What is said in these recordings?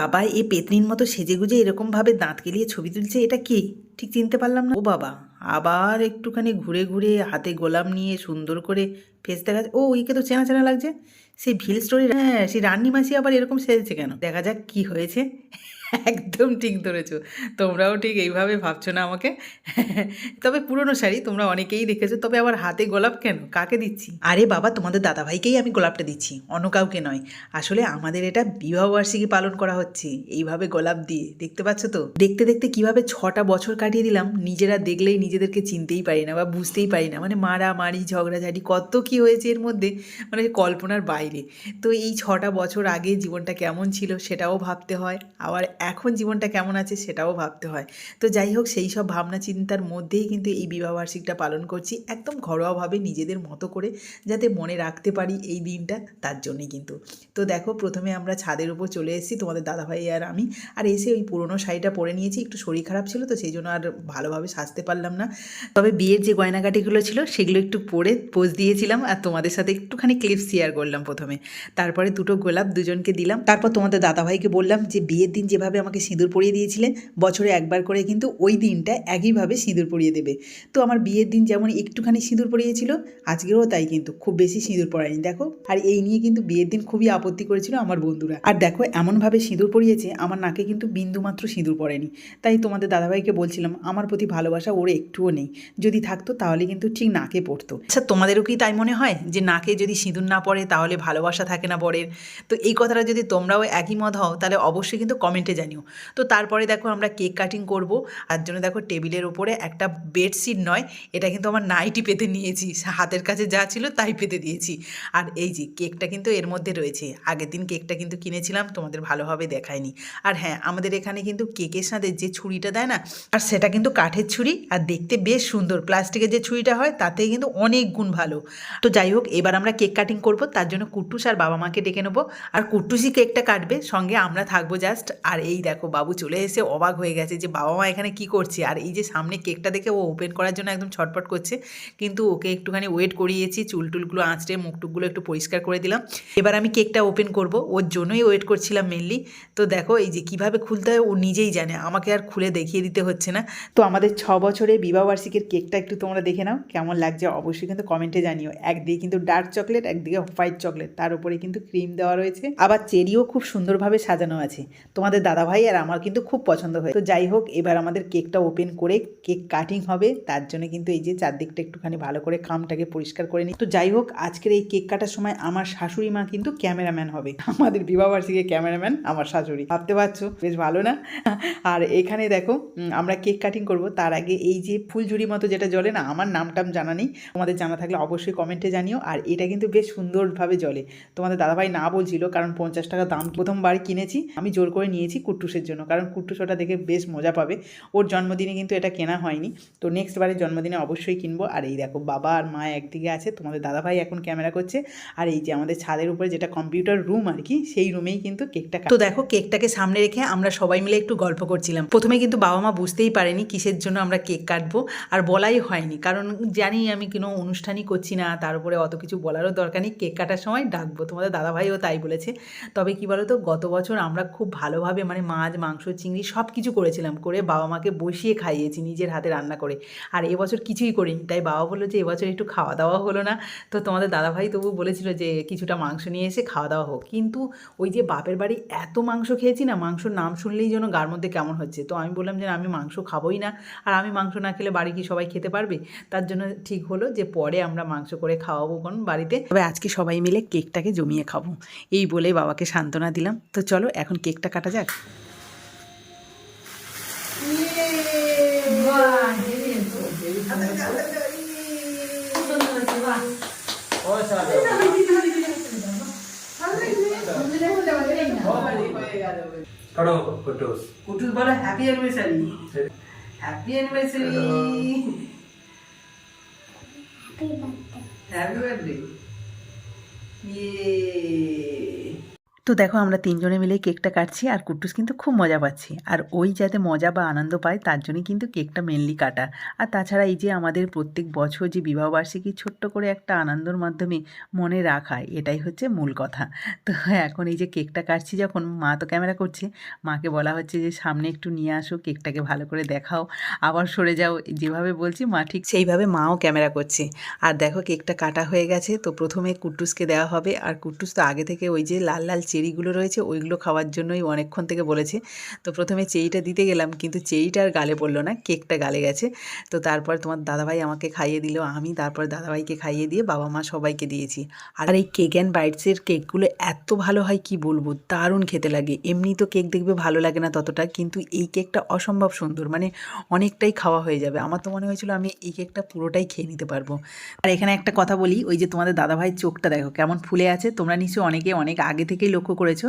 বাবা এ পেতনির মতো সেজে গুজে এরকমভাবে দাঁত কেলিয়ে ছবি তুলছে, এটা কি? ঠিক চিনতে পারলাম না। ও বাবা, আবার একটুখানি ঘুরে ঘুরে হাতে গোলাম নিয়ে সুন্দর করে ফেস দেখা ও ওইকে তো চেনা চেনা লাগছে। সেই ভিল স্টোরি হ্যাঁ সেই রান্নি মাসি আবার এরকম সেজেছে কেন? দেখা যাক কি হয়েছে। একদম ঠিক ধরেছো। তোমরাও ঠিক এইভাবে ভাবছ না আমাকে? তবে পুরনো শাড়ি তোমরা অনেকেই দেখেছ, তবে আবার হাতে গোলাপ কেন? কাকে দিচ্ছি? আরে বাবা, তোমাদের দাদাভাইকেই আমি গোলাপটা দিচ্ছি, অন্য কাউকে নয়। আসলে আমাদের এটা বিবাহবার্ষিকী পালন করা হচ্ছে, এইভাবে গোলাপ দিয়ে, দেখতে পাচ্ছ তো? দেখতে দেখতে কীভাবে ছটা বছর কাটিয়ে দিলাম, নিজেরা দেখলেই নিজেদেরকে চিনতেই পারি না বা বুঝতেই পারি না। মানে মারামারি, ঝগড়াঝাটি, কত কি হয়েছে এর মধ্যে মানে কল্পনার বাইরে। তো এই ছটা বছর আগে জীবনটা কেমন ছিল সেটাও ভাবতে হয়। আবার এখন জীবনটা কেমন আছে সেটাও ভাবতে হয়। তো যাই হোক, সেই সব ভাবনা চিন্তার মধ্যেই কিন্তু এই বিবাহবার্ষিকটা পালন করছি একদম ঘরোয়াভাবে নিজেদের মতো করে যাতে মনে রাখতে পারি এই দিনটা তার জন্যই কিন্তু। তো দেখো, প্রথমে আমরা ছাদের উপর চলে এসেছি, তোমাদের দাদাভাই আর আমি। আর এসে ওই পুরনো শাড়িটা পরে নিয়েছি, একটু শরীর খারাপ ছিল তো সেই জন্য আর ভালোভাবে সাজতে পারলাম না। তবে বিয়ের যে গয়নাগাটিগুলো ছিল সেগুলো একটু পরে পোজ দিয়েছিলাম আর তোমাদের সাথে একটুখানি ক্লিপস শেয়ার করলাম প্রথমে। তারপরে দুটো গোলাপ দুজনকে দিলাম। তারপর তোমাদের দাদাভাইকে বললাম যে, বিয়ের দিন যেভাবে আমাকে সিঁদুর পরিয়ে দিয়েছিলে বছরে একবার করে কিন্তু ওই দিনটা একইভাবে সিঁদুর পরিয়ে দেবে। তো আমার বিয়ের দিন যেমন একটুখানি সিঁদুর পরিয়েছিল, আজকেরও তাই কিন্তু, খুব বেশি সিঁদুর পরায়নি। দেখো, আর এই নিয়ে কিন্তু বিয়ের দিন খুবই আপত্তি করেছিল আমার বন্ধুরা। আর দেখো, এমনভাবে সিঁদুর পরিয়েছে, আমার নাকে কিন্তু বিন্দুমাত্র সিঁদুর পড়েনি। তাই তোমাদের দাদাভাইকে বলছিলাম, আমার প্রতি ভালোবাসা ওর একটুও নেই। যদি থাকতো তাহলে কিন্তু ঠিক নাকে পড়তো। আচ্ছা তোমাদেরও কি তাই মনে হয়? যে নাকে যদি সিঁদুর না পড়ে তাহলে ভালোবাসা থাকে না বরের। তো এই কথাটা যদি তোমরাও একই মত হও, তাহলে অবশ্যই কিন্তু কমেন্টে জানিও। তো তারপরে দেখো আমরা কেক কাটিং করব। তার জন্য দেখো টেবিলের ওপরে একটা বেডশিট নয়, এটা কিন্তু আমার নাইটি পেতে নিয়েছি। হাতের কাছে যা ছিল তাই পেতে দিয়েছি। আর এই যে কেকটা কিন্তু এর মধ্যে রয়েছে। আগের দিন কেকটা কিন্তু কিনেছিলাম, তোমাদের ভালোভাবে দেখায়নি। আর হ্যাঁ আমাদের এখানে কিন্তু কেকের সাথে যে ছুরিটা দেয় না, আর সেটা কিন্তু কাঠের ছুরি। আর দেখতে বেশ সুন্দর। প্লাস্টিকের যে ছুরিটা হয় তাতে কিন্তু অনেক গুণ ভালো। তো যাই হোক, এবার আমরা কেক কাটিং করব। তার জন্য কুট্টুস আর বাবা মাকে ডেকে নেব। আর কুট্টুসই কেকটা কাটবে, সঙ্গে আমরা থাকব জাস্ট আর এই দেখো, বাবু চলে এসে অবাক হয়ে গেছে যে, বাবা মা, এখানে কি করছে? আর এই যে সামনে কেকটা দেখে ও ওপেন করার জন্য একদম ছটপট করছে। কিন্তু ওকে একটুখানি ওয়েট করিয়েছি, চুল টুলগুলো আঁচড়ে মুখ টুকগুলো একটু পরিষ্কার করে দিলাম। এবার আমি কেকটা ওপেন করব, ওর জন্যই ওয়েট করছিলাম মেনলি তো দেখো, এই যে কীভাবে খুলতে হয়, ও নিজেই জানে, আমাকে আর খুলে দেখিয়ে দিতে হচ্ছে না। তো আমাদের ছ বছরে বিবাহবার্ষিকীর কেকটা একটু তোমরা দেখে নাও, কেমন লাগছে অবশ্যই কিন্তু কমেন্টে জানিও। একদিকে কিন্তু ডার্ক চকলেট একদিকে হোয়াইট চকলেট তার উপরে কিন্তু ক্রিম দেওয়া রয়েছে। আবার চেরিও খুব সুন্দরভাবে সাজানো আছে। তোমাদের দাদাভাই আর আমার কিন্তু খুব পছন্দ হয়। তো যাই হোক, এবার আমাদের কেকটা ওপেন করে কেক কাটিং হবে। তার জন্য কিন্তু এই যে চারদিকটা একটুখানি ভালো করে খামটাকে পরিষ্কার করে নিই। তো যাই হোক, আজকের এই কেক কাটার সময় আমার শাশুড়ি মা কিন্তু ক্যামেরাম্যান হবে। আমাদের বিবাহবার্ষিকী ক্যামেরাম্যান আমার শাশুড়ি। ভাবতে পারছ? বেশ ভালো না? আর এখানে দেখো আমরা কেক কাটিং করব। তার আগে এই যে ফুলঝুরি মতো যেটা জ্বলে না, আমার নামটাম জানা নেই। তোমাদের জানা থাকলে অবশ্যই কমেন্টে জানিও। আর এটা কিন্তু বেশ সুন্দরভাবে জ্বলে তোমাদের দাদাভাই না বলছিল, কারণ পঞ্চাশ টাকা দাম প্রথমবার কিনেছি, আমি জোর করে নিয়েছি কুট্টুসের জন্য, কারণ কুট্টুস ওটা দেখে বেশ মজা পাবে। ওর জন্মদিনে কিন্তু এটা কেনা হয়নি, তো নেক্সট বারের জন্মদিনে অবশ্যই কিনবো। আর এই দেখো, বাবা আর মা একদিকে আছে, তোমাদের দাদাভাই এখন ক্যামেরা করছে। আর এই যে আমাদের ছাদের উপরে যেটা কম্পিউটার রুম আর কি, সেই রুমেই কিন্তু কেকটা তো দেখো কেকটাকে সামনে রেখে আমরা সবাই মিলে একটু গল্প করছিলাম। প্রথমে কিন্তু বাবা মা বুঝতেই পারেনি কিসের জন্য আমরা কেক কাটবো, আর বলাই হয়নি। কারণ জানি আমি কোনো অনুষ্ঠানই করছি না, তার উপরে অত কিছু বলারও দরকার নেই কেক কাটার সময় ডাকবো। তোমাদের দাদাভাইও তাই বলেছে। তবে কি বলো তো গত বছর আমরা খুব ভালোভাবে মানে মাছ, মাংস, চিংড়ি সব কিছু করেছিলাম। করে বাবা মাকে বসিয়ে খাইয়েছি নিজের হাতে রান্না করে। আর এবছর কিছুই করিনি। তাই বাবা বলল যে এবছর একটু খাওয়া দাওয়া হলো না। তো তোমাদের দাদাভাই তবু বলেছিল যে কিছুটা মাংস নিয়ে এসে খাওয়া দাওয়া হোক। কিন্তু ওই যে বাপের বাড়ি এত মাংস খেয়েছি না, মাংসর নাম শুনলেই যেন গার মধ্যে কেমন হচ্ছে। তো আমি বললাম যে আমি মাংস খাবোই না। আর আমি মাংস না খেলে বাড়ি কি সবাই খেতে পারবে? তার জন্য ঠিক হলো যে পরে আমরা মাংস করে খাওয়াবো কোন বাড়িতে। তবে আজকে সবাই মিলে কেকটাকে জমিয়ে খাব। এই বলে বাবাকে সান্ত্বনা দিলাম। তো চলো এখন কেকটা কাটা যাক। করো কুটুস। কুটুস বলো happy anniversary happy anniversary happy birthday E তো দেখো আমরা তিনজনে মিলে কেকটা কাটছি আর কুট্টুস কিন্তু খুব মজা পাচ্ছি। আর ওই যাতে মজা বা আনন্দ পায়, তার জন্যই কিন্তু কেকটা মেনলি কাটা। আর তাছাড়া এই যে আমাদের প্রত্যেক বছর যে বিবাহবার্ষিকী ছোট্ট করে একটা আনন্দর মাধ্যমে মনে রাখা, এটাই হচ্ছে মূল কথা। তো এখন এই যে কেকটা কাটছি যখন মা তো ক্যামেরা করছে, মাকে বলা হচ্ছে যে সামনে একটু নিয়ে আসো, কেকটাকে ভালো করে দেখাও, আবার সরে যাও, যেভাবে বলছি মা ঠিক সেইভাবে মাও ক্যামেরা করছে। আর দেখো কেকটা কাটা হয়ে গেছে, তো প্রথমে কুট্টুসকে দেওয়া হবে। আর কুট্টুস তো আগে থেকে ওই যে লাল লাল চেরিগুলো রয়েছে, ওইগুলো খাওয়ার জন্যই অনেকক্ষণ থেকে বলেছে। তো প্রথমে চেরিটা দিতে গেলাম, কিন্তু চেরিটা আর গালে পড়ল না, কেকটা গালে গেছে। তো তারপর তোমার দাদাভাই আমাকে খাইয়ে দিল, আমি তারপর দাদাভাইকে খাইয়ে দিয়ে বাবা মা সবাইকে দিয়েছি। আর এই কেক অ্যান্ড বাইটসের কেকগুলো এত ভালো হয়, কি বলব? দারুণ খেতে লাগে। এমনি তো কেক দেখবে ভালো লাগে না ততটা, কিন্তু এই কেকটা অসম্ভব সুন্দর মানে অনেকটাই খাওয়া হয়ে যাবে। আমার তো মনে হয়েছিল আমি এই কেকটা পুরোটাই খেয়ে নিতে পারব। আর এখানে একটা কথা বলি, ওই যে তোমাদের দাদাভাইয়ের চোখটা দেখো, কেমন ফুলে আছে? তোমরা নিশ্চয়ই অনেকে অনেক আগে থেকেই লক্ষ্য করেছ।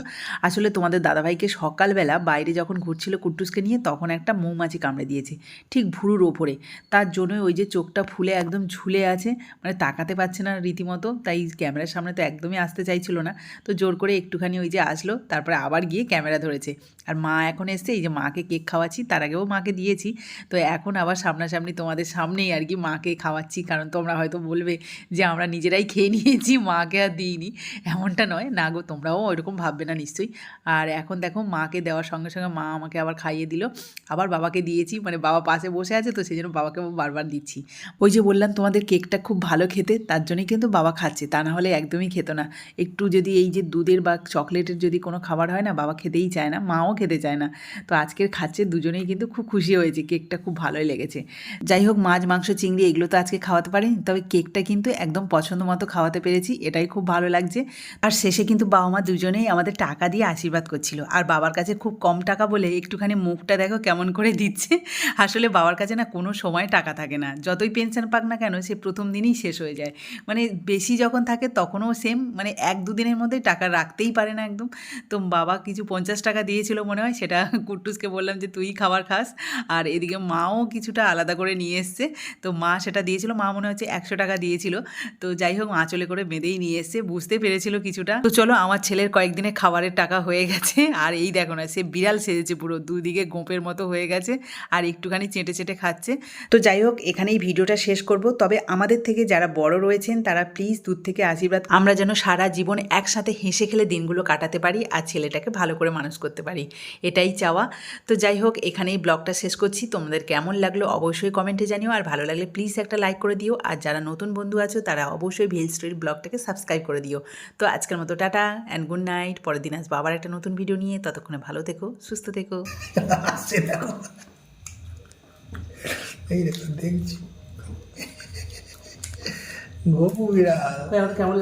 আসলে তোমাদের দাদাভাইকে সকালবেলা বাইরে যখন ঘুরছিল কুট্টুসকে নিয়ে, তখন একটা মৌমাছি কামড়ে দিয়েছে, ঠিক ভুরুর ওপরে। তার জন্যই ওই যে চোখটা ফুলে একদম ঝুলে আছে মানে তাকাতে পারছে না রীতিমতো, তাই ক্যামেরার সামনে তো একদমই আসতে চাইছিল না। তো জোর করে একটুখানি ওই যে আসলো, তারপরে আবার গিয়ে ক্যামেরা ধরেছে। আর মা এখন এসছে, এই যে মাকে কেক খাওয়াচ্ছি, তার আগেও মাকে দিয়েছি। তো এখন আবার সামনাসামনি তোমাদের সামনেই আর কি মাকে খাওয়াচ্ছি, কারণ তোমরা হয়তো বলবে যে আমরা নিজেরাই খেয়ে নিয়েছি, মাকে আর দিইনি। এমনটা নয়, না গো, তোমরাও ওইরকম ভাববে না নিশ্চয়ই। আর এখন দেখো মাকে দেওয়ার সঙ্গে সঙ্গে মা আমাকে আবার খাইয়ে দিল। আবার বাবাকে দিয়েছি মানে বাবা পাশে বসে আছে তো সেই জন্য বাবাকে বারবার দিচ্ছি। ওই যে বললাম তোমাদের কেকটা খুব ভালো খেতে, তার জন্যই কিন্তু বাবা খাচ্ছে, তা না হলে একদমই খেত না। একটু যদি এই যে দুধের বা চকলেটের যদি কোনো খাবার হয় না, বাবা খেতেই চায় না, মাও খেতে চায় না। তো আজকের খাচ্ছে দুজনেই কিন্তু খুব খুশি হয়েছে, কেকটা খুব ভালোই লেগেছে। যাই হোক মাছ, মাংস, চিংড়ি এগুলো তো আজকে খাওয়াতে পারিনি, তবে কেকটা কিন্তু একদম পছন্দ মতো খাওয়াতে পেরেছি, এটাই খুব ভালো লাগছে। আর শেষে কিন্তু বাবা মা দুজনেই আমাদের টাকা দিয়ে আশীর্বাদ করছিল। আর বাবার কাছে খুব কম টাকা বলে একটুখানি মুখটা দেখো কেমন করে দিচ্ছে। আসলে বাবার কাছে না কোনো সময় টাকা থাকে না। যতই পেনশন পাক না কেন সে প্রথম দিনই শেষ হয়ে যায়। মানে বেশি যখন থাকে তখনও সেম মানে এক দুদিনের মধ্যে টাকা রাখতেই পারে না একদম। তো বাবা কিছু পঞ্চাশ টাকা দিয়েছিল মনে হয়, সেটা কুট্টুসকে বললাম যে, তুই খাবার খাস। আর এদিকে মাও কিছুটা আলাদা করে নিয়ে এসছে। তো মা সেটা দিয়েছিল, মা মনে হচ্ছে একশো টাকা দিয়েছিল। তো যাই হোক আঁচলে করে বেঁধেই নিয়ে এসছে, বুঝতে পেরেছিল কিছুটা। তো চলো, আমার ছেলের কয়েকদিনে খাবারের টাকা হয়ে গেছে। আর এই দেখো না, সে বিড়াল সেজেছে পুরো, দুদিকে গোপের মতো হয়ে গেছে আর একটুখানি চেটে চেটে খাচ্ছে। তো যাই হোক, এখানেই ভিডিওটা শেষ করব। তবে আমাদের থেকে যারা বড় রয়েছেন, তারা প্লিজ দূর থেকে আশীর্বাদ, আমরা যেন সারা জীবন একসাথে হেসে খেলে দিনগুলো কাটাতে পারি আর ছেলেটাকে ভালো করে মানুষ করতে পারি। এটাই চাওয়া। তো যাই হোক, এখানেই ব্লগটা শেষ করছি। তোমাদের কেমন লাগল অবশ্যই কমেন্টে জানিও। আর ভালো লাগলে প্লিজ একটা লাইক করে দিও। আর যারা নতুন বন্ধু আছো, তারা অবশ্যই ভিল স্টোরির ব্লগটাকে সাবস্ক্রাইব করে দিও। তো আজকের মতো টাটা অ্যান্ড গুড পরের দিন আসব আবার একটা নতুন ভিডিও নিয়ে। ততক্ষণে ভালো থেকো সুস্থ থেকো। আসছে দেখো। এই দেখো দেখছি। কেমন বিড়াল। কেমন